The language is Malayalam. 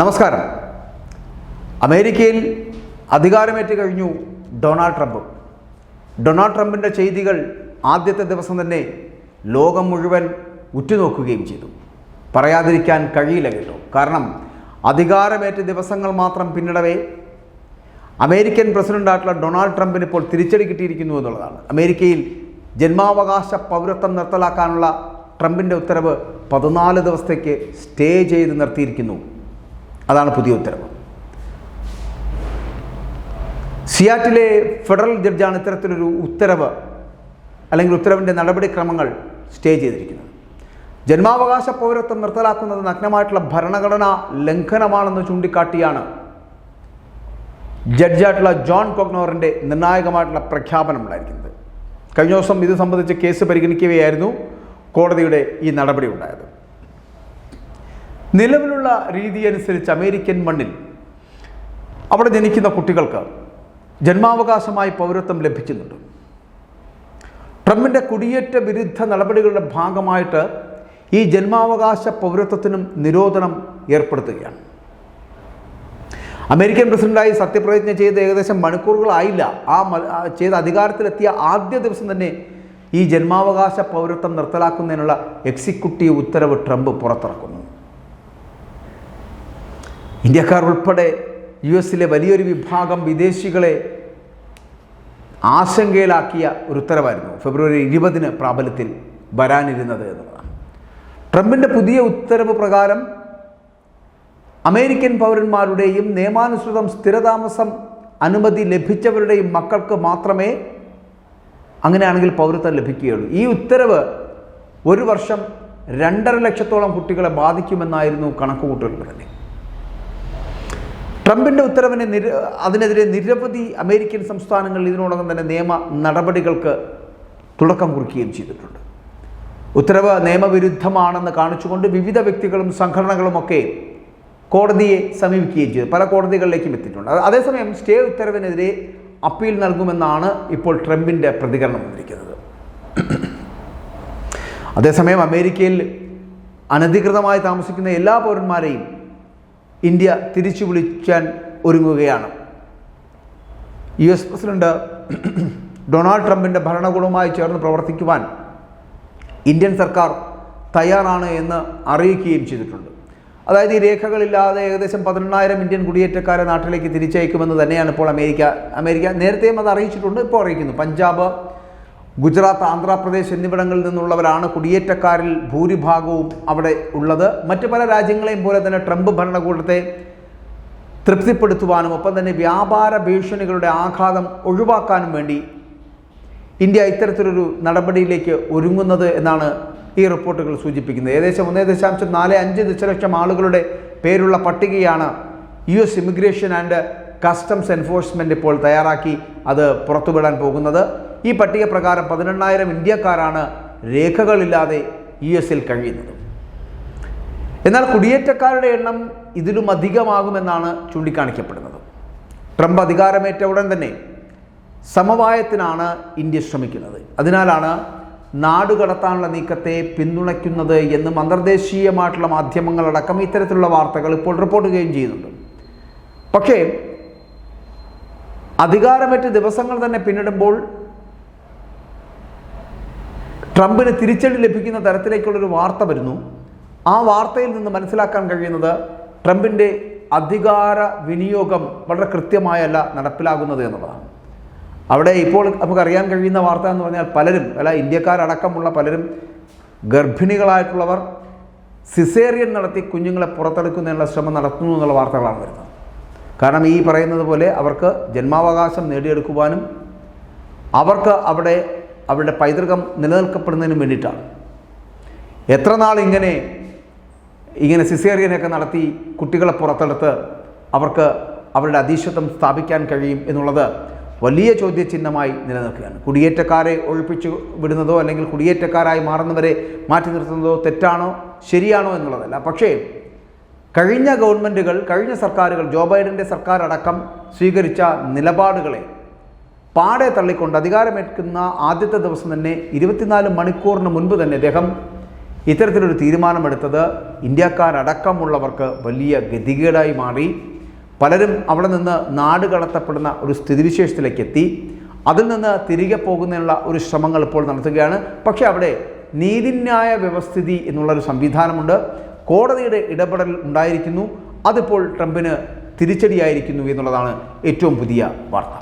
നമസ്കാരം. അമേരിക്കയിൽ അധികാരമേറ്റ് കഴിഞ്ഞു ഡൊണാൾഡ് ട്രംപ്. ഡൊണാൾഡ് ട്രംപിന്റെ ചെയ്തികൾ ആദ്യത്തെ ദിവസം തന്നെ ലോകം മുഴുവൻ ഉറ്റുനോക്കുകയും ചെയ്തു. പറയാതിരിക്കാൻ കഴിയില്ല കേട്ടോ. കാരണം അധികാരമേറ്റ ദിവസങ്ങൾ മാത്രം പിന്നിടവേ അമേരിക്കൻ പ്രസിഡന്റായിട്ടുള്ള ഡൊണാൾഡ് ട്രംപിന് ഇപ്പോൾ തിരിച്ചടി കിട്ടിയിരിക്കുന്നു എന്നുള്ളതാണ്. അമേരിക്കയിൽ ജന്മാവകാശ പൗരത്വം നിർത്തലാക്കാനുള്ള ട്രംപിന്റെ ഉത്തരവ് പതിനാല് ദിവസത്തേക്ക് സ്റ്റേ ചെയ്ത് നിർത്തിയിരിക്കുന്നു. അതാണ് പുതിയ ഉത്തരവ്. സിയാറ്റിലെ ഫെഡറൽ ജഡ്ജാണ് ഇത്തരത്തിലൊരു ഉത്തരവ് അല്ലെങ്കിൽ ഉത്തരവിന്റെ നടപടിക്രമങ്ങൾ സ്റ്റേ ചെയ്തിരിക്കുന്നത്. ജന്മാവകാശ പൗരത്വം നിർത്തലാക്കുന്നത് നഗ്നമായിട്ടുള്ള ഭരണഘടനാ ലംഘനമാണെന്ന് ചൂണ്ടിക്കാട്ടിയാണ് ജഡ്ജായിട്ടുള്ള ജോൺ കൊഗ്നോറിന്റെ നിർണായകമായിട്ടുള്ള പ്രഖ്യാപനം ഉണ്ടായിരിക്കുന്നത്. കഴിഞ്ഞ ദിവസം ഇത് സംബന്ധിച്ച് കേസ് പരിഗണിക്കുകയായിരുന്നു കോടതിയുടെ ഈ നടപടി ഉണ്ടായത്. നിലവിലുള്ള രീതി അനുസരിച്ച് അമേരിക്കൻ മണ്ണിൽ അവിടെ ജനിക്കുന്ന കുട്ടികൾക്ക് ജന്മാവകാശമായി പൗരത്വം ലഭിക്കുന്നുണ്ട്. ട്രംപിന്റെ കുടിയേറ്റ വിരുദ്ധ നടപടികളുടെ ഭാഗമായിട്ട് ഈ ജന്മാവകാശ പൗരത്വത്തിനും നിരോധനം ഏർപ്പെടുത്തുകയാണ്. അമേരിക്കൻ പ്രസിഡന്റായി സത്യപ്രതിജ്ഞ ചെയ്ത് ഏകദേശം മണിക്കൂറുകളായില്ല. ആ ചെയ്ത അധികാരത്തിലെത്തിയ ആദ്യ ദിവസം തന്നെ ഈ ജന്മാവകാശ പൗരത്വം നിർത്തലാക്കുന്നതിനുള്ള എക്സിക്യൂട്ടീവ് ഉത്തരവ് ട്രംപ് പുറത്തിറക്കുന്നു. ഇന്ത്യക്കാർ ഉൾപ്പെടെ യു എസിലെ വലിയൊരു വിഭാഗം വിദേശികളെ ആശങ്കയിലാക്കിയ ഒരു ഉത്തരവായിരുന്നു ഫെബ്രുവരി ഇരുപതിന് പ്രാബല്യത്തിൽ വരാനിരുന്നത് എന്നുള്ളതാണ്. ട്രംപിന്റെ പുതിയ ഉത്തരവ് പ്രകാരം അമേരിക്കൻ പൗരന്മാരുടെയും നിയമാനുസൃതം സ്ഥിരതാമസം അനുമതി ലഭിച്ചവരുടെയും മക്കൾക്ക് മാത്രമേ അങ്ങനെയാണെങ്കിൽ പൗരത്വം ലഭിക്കുകയുള്ളൂ. ഈ ഉത്തരവ് ഒരു വർഷം രണ്ടര ലക്ഷത്തോളം കുട്ടികളെ ബാധിക്കുമെന്നായിരുന്നു കണക്കുകൂട്ടലുകൾ തന്നെ ട്രംപിന്റെ ഉത്തരവിനെ നിര അതിനെതിരെ നിരവധി അമേരിക്കൻ സംസ്ഥാനങ്ങൾ ഇതിനോടകം തന്നെ നിയമ നടപടികൾക്ക് തുടക്കം കുറിക്കുകയും ചെയ്തിട്ടുണ്ട്. ഉത്തരവ് നിയമവിരുദ്ധമാണെന്ന് കാണിച്ചുകൊണ്ട് വിവിധ വ്യക്തികളും സംഘടനകളുമൊക്കെ കോടതിയെ സമീപിക്കുകയും ചെയ്തു. പല കോടതികളിലേക്കും എത്തിയിട്ടുണ്ട്. അതേസമയം സ്റ്റേ ഉത്തരവിനെതിരെ അപ്പീൽ നൽകുമെന്നാണ് ഇപ്പോൾ ട്രംപിന്റെ പ്രതികരണം വന്നിരിക്കുന്നത്. അതേസമയം അമേരിക്കയിൽ അനധികൃതമായി താമസിക്കുന്ന എല്ലാ പൗരന്മാരെയും ഇന്ത്യ തിരിച്ചു വിളിക്കാൻ ഒരുങ്ങുകയാണ്. യു എസ് പ്രസിഡന്റ് ഡൊണാൾഡ് ട്രംപിന്റെ ഭരണകൂടവുമായി ചേർന്ന് പ്രവർത്തിക്കുവാൻ ഇന്ത്യൻ സർക്കാർ തയ്യാറാണ് എന്ന് അറിയിക്കുകയും ചെയ്തിട്ടുണ്ട്. അതായത് ഈ രേഖകളില്ലാതെ ഏകദേശം പതിനെണ്ണായിരം ഇന്ത്യൻ കുടിയേറ്റക്കാരെ നാട്ടിലേക്ക് തിരിച്ചയക്കുമെന്ന് തന്നെയാണ് ഇപ്പോൾ അമേരിക്ക അമേരിക്ക നേരത്തെയും അത് അറിയിച്ചിട്ടുണ്ട് ഇപ്പോൾ അറിയിക്കുന്നു. പഞ്ചാബ് ഗുജറാത്ത് ആന്ധ്രാപ്രദേശ് എന്നിവിടങ്ങളിൽ നിന്നുള്ളവരാണ് കുടിയേറ്റക്കാരിൽ ഭൂരിഭാഗവും അവിടെ ഉള്ളത്. മറ്റു പല രാജ്യങ്ങളെയും പോലെ തന്നെ ട്രംപ് ഭരണകൂടത്തെ തൃപ്തിപ്പെടുത്തുവാനും ഒപ്പം തന്നെ വ്യാപാര ഭീഷണികളുടെ ആഘാതം ഒഴിവാക്കാനും വേണ്ടി ഇന്ത്യ ഇത്തരത്തിലൊരു നടപടിയിലേക്ക് ഒരുങ്ങുന്നത് എന്നാണ് ഈ റിപ്പോർട്ടുകൾ സൂചിപ്പിക്കുന്നത്. ഏകദേശം ഒന്നേ ദശാംശം നാല് അഞ്ച് ദശലക്ഷം ആളുകളുടെ പേരുള്ള പട്ടികയാണ് U S immigration and customs enforcement ഇപ്പോൾ തയ്യാറാക്കി അത് പുറത്തുവിടാൻ പോകുന്നത്. ഈ പട്ടിക പ്രകാരം പതിനെണ്ണായിരം ഇന്ത്യക്കാരാണ് രേഖകളില്ലാതെ യു എസിൽ കഴിയുന്നത്. എന്നാൽ കുടിയേറ്റക്കാരുടെ എണ്ണം ഇതിലും അധികമാകുമെന്നാണ് ചൂണ്ടിക്കാണിക്കപ്പെടുന്നത്. ട്രംപ് അധികാരമേറ്റ ഉടൻ തന്നെ സമവായത്തിനാണ് ഇന്ത്യ ശ്രമിക്കുന്നത്. അതിനാലാണ് നാടുകടത്താനുള്ള നീക്കത്തെ പിന്തുണയ്ക്കുന്നത് എന്ന് അന്തർദേശീയമായിട്ടുള്ള മാധ്യമങ്ങളടക്കം ഇത്തരത്തിലുള്ള വാർത്തകൾ ഇപ്പോൾ റിപ്പോർട്ട് ചെയ്യുകയും ചെയ്യുന്നുണ്ട്. പക്ഷേ അധികാരമേറ്റ് ദിവസങ്ങൾ തന്നെ പിന്നിടുമ്പോൾ ട്രംപിന് തിരിച്ചടി ലഭിക്കുന്ന തരത്തിലേക്കുള്ളൊരു വാർത്ത വരുന്നു. ആ വാർത്തയിൽ നിന്ന് മനസ്സിലാക്കാൻ കഴിയുന്നത് ട്രംപിന്റെ അധികാര വിനിയോഗം വളരെ കൃത്യമായല്ല നടപ്പിലാകുന്നത് എന്നുള്ളതാണ് അവിടെ ഇപ്പോൾ നമുക്കറിയാൻ കഴിയുന്ന വാർത്ത എന്ന് പറഞ്ഞാൽ പലരും അല്ല ഇന്ത്യക്കാരടക്കമുള്ള പലരും ഗർഭിണികളായിട്ടുള്ളവർ സിസേറിയൻ നടത്തി കുഞ്ഞുങ്ങളെ പുറത്തെടുക്കുന്നതിനുള്ള ശ്രമം നടത്തുന്നു എന്നുള്ള വാർത്തകളാണ് വരുന്നത്. കാരണം ഈ പറയുന്നത് പോലെ അവർക്ക് ജന്മാവകാശം നേടിയെടുക്കുവാനും അവർക്ക് അവിടെ അവരുടെ പൈതൃകം നിലനിൽക്കപ്പെടുന്നതിനും വേണ്ടിയിട്ടാണ്. എത്ര നാൾ ഇങ്ങനെ ഇങ്ങനെ സിസേറിയനൊക്കെ നടത്തി കുട്ടികളെ പുറത്തെടുത്ത് അവർക്ക് അവരുടെ അധീശത്വം സ്ഥാപിക്കാൻ കഴിയും എന്നുള്ളത് വലിയ ചോദ്യചിഹ്നമായി നിലനിൽക്കുകയാണ്. കുടിയേറ്റക്കാരെ ഒഴിപ്പിച്ചു വിടുന്നതോ അല്ലെങ്കിൽ കുടിയേറ്റക്കാരായി മാറുന്നവരെ മാറ്റി നിർത്തുന്നതോ തെറ്റാണോ ശരിയാണോ എന്നുള്ളതല്ല. പക്ഷേ കഴിഞ്ഞ ഗവൺമെന്റുകൾ കഴിഞ്ഞ സർക്കാരുകൾ ജോ ബൈഡന്റെ സർക്കാർ അടക്കം സ്വീകരിച്ച നിലപാടുകളെ പാടെ തള്ളിക്കൊണ്ട് അധികാരമേൽക്കുന്ന ആദ്യത്തെ ദിവസം തന്നെ ഇരുപത്തിനാല് മണിക്കൂറിന് മുൻപ് തന്നെ അദ്ദേഹം ഇത്തരത്തിലൊരു തീരുമാനമെടുത്തത് ഇന്ത്യക്കാരടക്കമുള്ളവർക്ക് വലിയ ഗതികേടായി മാറി. പലരും അവിടെ നിന്ന് നാട് കടത്തപ്പെടുന്ന ഒരു സ്ഥിതിവിശേഷത്തിലേക്ക് എത്തി. അതിൽ നിന്ന് തിരികെ പോകുന്നതിനുള്ള ഒരു ശ്രമങ്ങൾ ഇപ്പോൾ നടത്തുകയാണ്. പക്ഷേ അവിടെ നീതിന്യായ വ്യവസ്ഥിതി എന്നുള്ളൊരു സംവിധാനമുണ്ട്. കോടതിയുടെ ഇടപെടൽ ഉണ്ടായിരിക്കുന്നു. അതിപ്പോൾ ട്രംപിന് തിരിച്ചടിയായിരിക്കുന്നു എന്നുള്ളതാണ് ഏറ്റവും പുതിയ വാർത്ത.